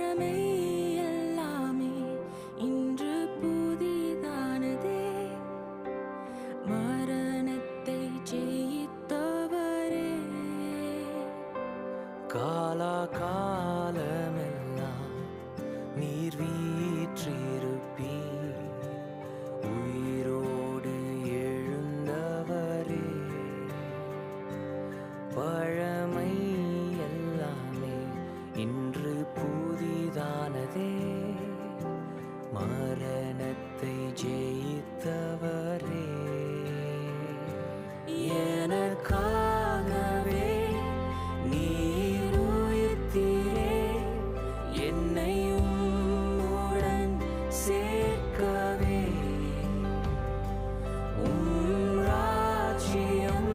பழமை எல்லாமே இன்று புதிதானதே. மரணத்தை ஜெயித்தவரே. காலா காலமெல்லாம் நீர் வீற்றிய மரணத்தை ஜெயித்தவரே. எனக்காகவே நீர் உயிர்த்தீரே. என்னை உம்முடன் சேர்க்க